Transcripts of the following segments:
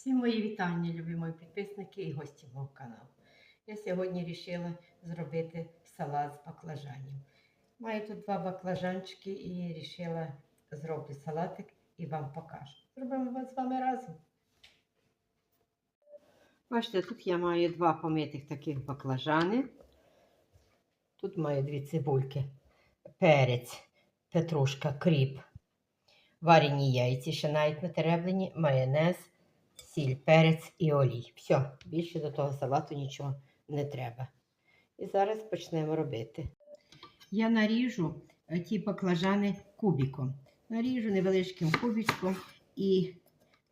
Всі мої вітання, любі мої підписники і гості мого каналу. Я сьогодні вирішила зробити салат з баклажанів. Маю тут два баклажанчики і вирішила зроблю салатик і вам покажу. Зробимо з вами разом. Бачите, тут я маю два помитих таких баклажани. Тут маю дві цибульки, перець, петрушка, кріп, варені яйці, ще навіть натереблені, майонез, сіль, перець і олій. Все, більше до того салату нічого не треба. І зараз почнемо робити. Я наріжу е, ті баклажани кубиком. Наріжу невеличким кубичком і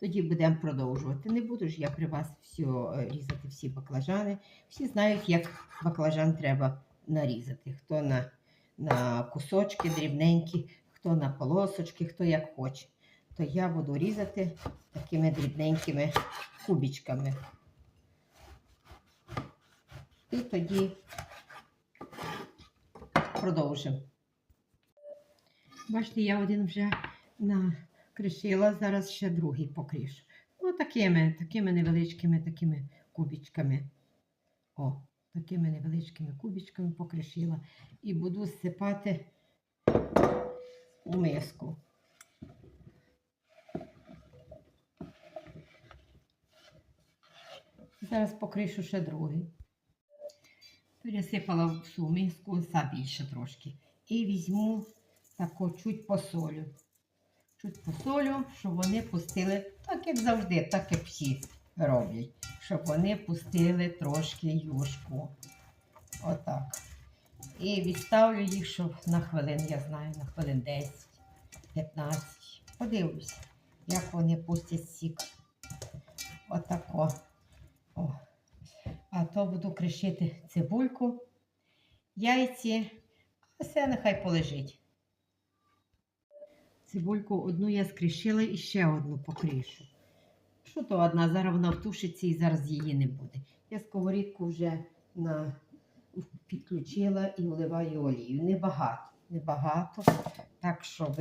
тоді будемо продовжувати. Не буду ж я при вас все, різати всі баклажани. Всі знають, як баклажан треба нарізати. Хто на, на кусочки дрібненькі, хто на полосочки, хто як хоче. То я буду різати такими дрібненькими кубичками. І тоді продовжимо. Бачите, я один вже накришила, зараз ще другий покрішу. Ну, такими, такими невеличкими такими кубичками. О, такими невеличкими кубичками покришила. І буду зсипати у миску. Зараз покришу ще другий. Пересипала в миску са більше трошки. І візьму тако чуть посолю. Чуть посолю, щоб вони пустили, так як завжди, так як всі роблять. Щоб вони пустили трошки юшку. Отак. І відставлю їх, щоб на хвилин, я знаю, на хвилин 10-15. Подивлюся, як вони пустять сік. Отако. О. А то буду кришити цибульку, яйці, а все нехай полежить. Цибульку одну я скришила і ще одну покришу. Що то одна, зараз вона втушиться і зараз її не буде. Я сковорідку вже на... підключила і вливаю олію. Небагато, небагато, так щоб,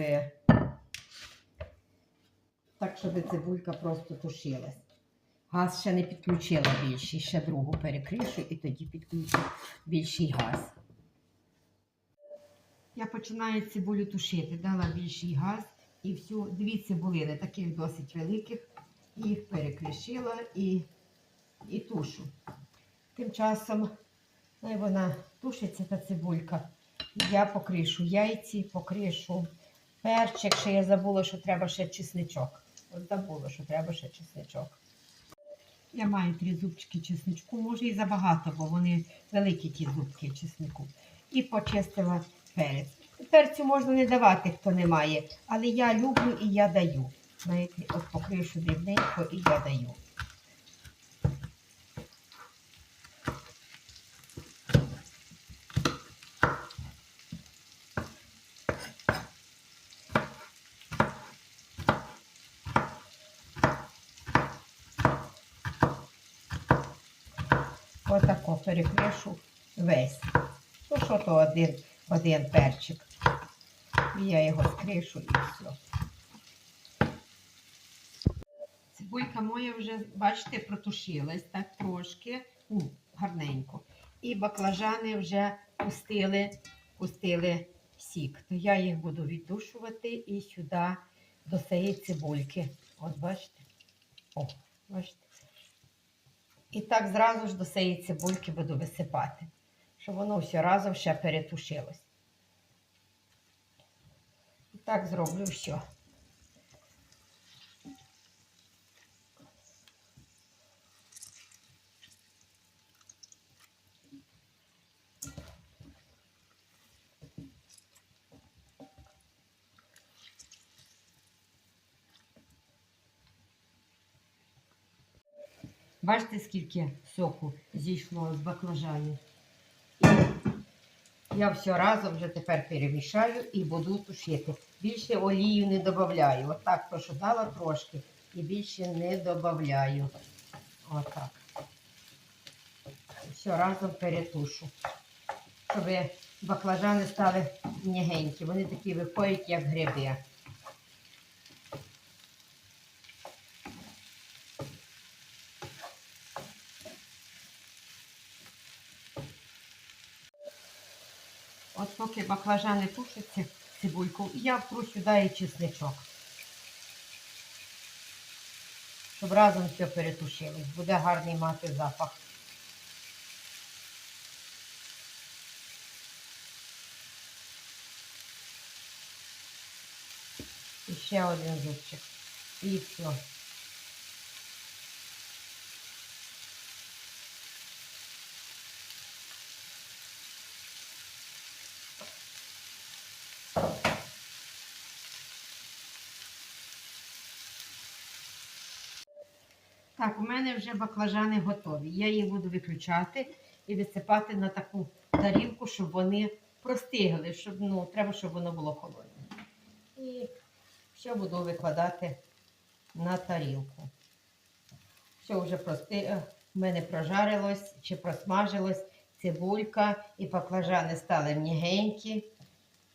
так, щоб цибулька просто тушилась. Газ ще не підключила більший, ще другу перекришу і тоді підключу більший газ. Я починаю цибулю тушити, дала більший газ і всю дві цибулини, таких досить великих, їх перекришила і, і тушу. Тим часом ну, вона тушиться, та цибулька. Я покришу яйці, покришу перчик. Ще я забула, що треба ще чесничок. От забула, що треба ще чесничок. Я маю три зубчики чесничку, може і забагато, бо вони великі ті зубки чеснику. І почистила перець. Перцю можна не давати, хто не має, але я люблю і я даю. Знаєте, от покришу дрібненько і я даю. Отако перекришу весь. Ну, що то один, один перчик. І я його скришу і все. Цибулька моя вже, бачите, протушилась так трошки, ну, гарненько. І баклажани вже пустили, пустили сік. То я їх буду віддушувати і сюди до цієї цибульки. От бачите? О, бачите? І так зразу ж до цієї цибульки буду висипати, щоб воно все разом ще перетушилось. І так зроблю все. Бачите, скільки соку зійшло з баклажанів. Я все разом вже тепер перемішаю і буду тушити. Більше олію не додаю. Отак дала трошки, і більше не додаю. Отак. Все разом перетушу. Щоб баклажани стали м'ягенькі. Вони такі виходять, як гриби. Поки баклажани тушаться, цибульку, я втру сюди і чесничок. Щоб разом все перетушилось. Буде гарний мати запах. І ще один зубчик. І все. Так, у мене вже баклажани готові. Я їх буду виключати і висипати на таку тарілку, щоб вони простигли, щоб ну, треба, щоб воно було холодне. І все буду викладати на тарілку. Все вже прости... в мене прожарилось чи просмажилось цибулька і баклажани стали м'ягенькі.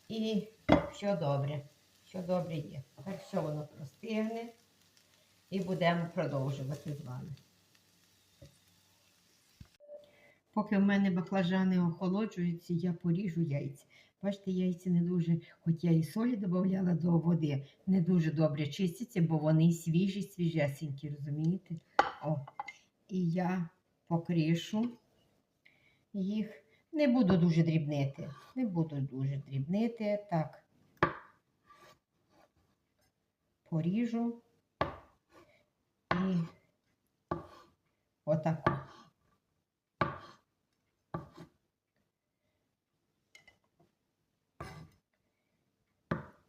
І все добре. Все добре є. Так все воно простигне і будемо продовжувати з вами. Поки в мене баклажани охолоджуються, я поріжу яйця. Бачите, яйця не дуже, хоч я і солі додавала до води, не дуже добре чистяться, бо вони свіжі, свіжесенькі, розумієте? О, і я покришу їх. Не буду дуже дрібнити. Не буду дуже дрібнити. Так. Поріжу. І отако.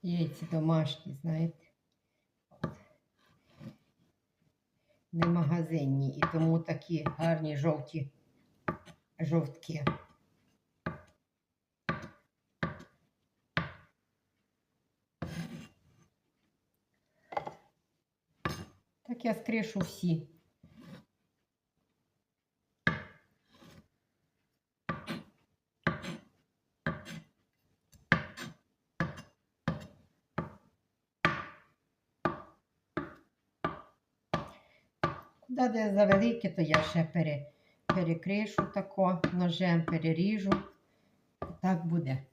Яйці домашні, знаєте. Не магазинні, і тому такі гарні жовті жовтки. Так я скришу всі. Куди де завелике, то я ще пере, перекришу тако, ножем переріжу. Так буде.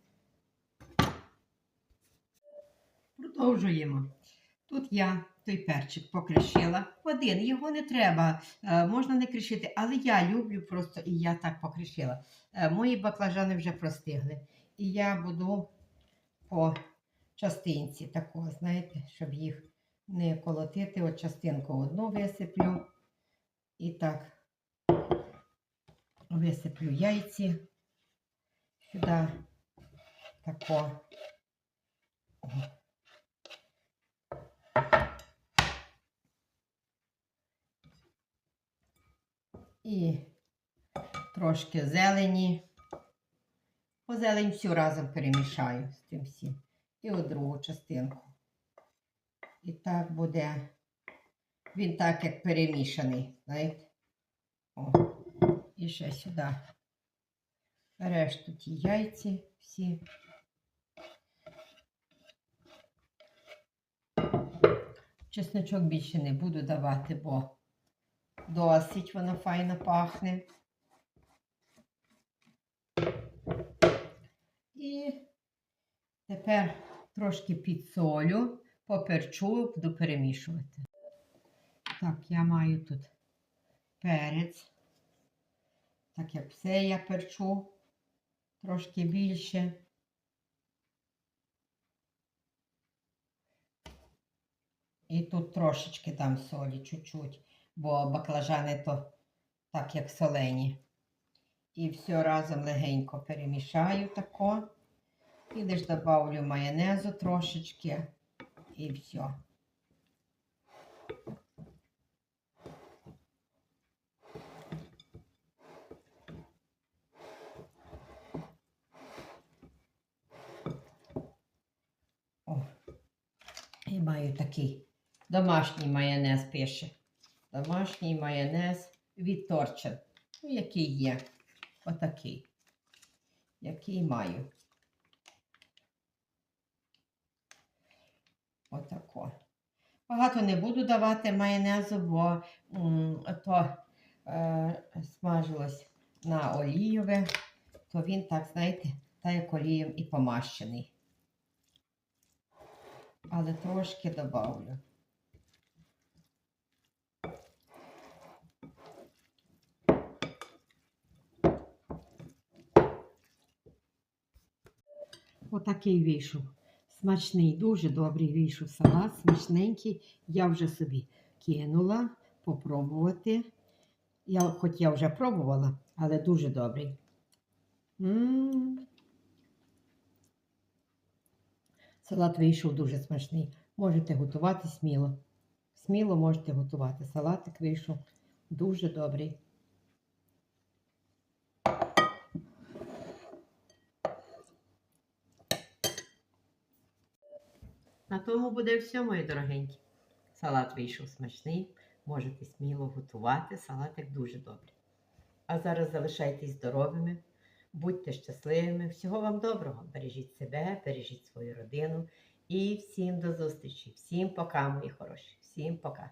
Продовжуємо. Тут я той перчик покришила. Один, його не треба, е, можна не кришити, але я люблю просто і я так покришила. Е, Мої баклажани вже простигли. І я буду по частинці такого, знаєте, щоб їх не колотити. От частинку одну висиплю. І так висиплю яйці сюди тако. І трошки зелені. По зелень всю разом перемішаю з тим всім. І от другу частинку. І так буде. Він так як перемішаний, знаєте. О, і ще сюди. Решту ті яйці всі. Чесночок більше не буду давати, бо досить воно файно пахне. І тепер трошки підсолю, поперчу, буду перемішувати. Так, я маю тут перець. Так як все я перчу трошки більше. І тут трошечки дам солі, чуть-чуть, бо баклажани то так як солені. І все разом легенько перемішаю тако. І лиш добавлю майонезу трошечки. І все. О, і маю такий домашній майонез пише. Домашній майонез від Торчин. Ну, який є. Отакий. Який маю. Отако. Багато не буду давати майонезу, бо то е, смажилось на олієве, то він так, знаєте, та як олієм і помащений. Але трошки добавлю. Отакий вийшов. Смачний, дуже добрий вийшов салат, смачненький. Я вже собі кинула попробувати. Я, хоч я вже пробувала, але дуже добрий. М. Салат вийшов дуже смачний. Можете готувати сміло. Сміло можете готувати. Салатик вийшов дуже добрий. На тому буде все, мої дорогенькі. Салат вийшов смачний. Можете сміло готувати. Салатик дуже добрий. А зараз залишайтесь здоровими, будьте щасливими. Всього вам доброго. Бережіть себе, бережіть свою родину. І всім до зустрічі. Всім пока, мої хороші. Всім пока.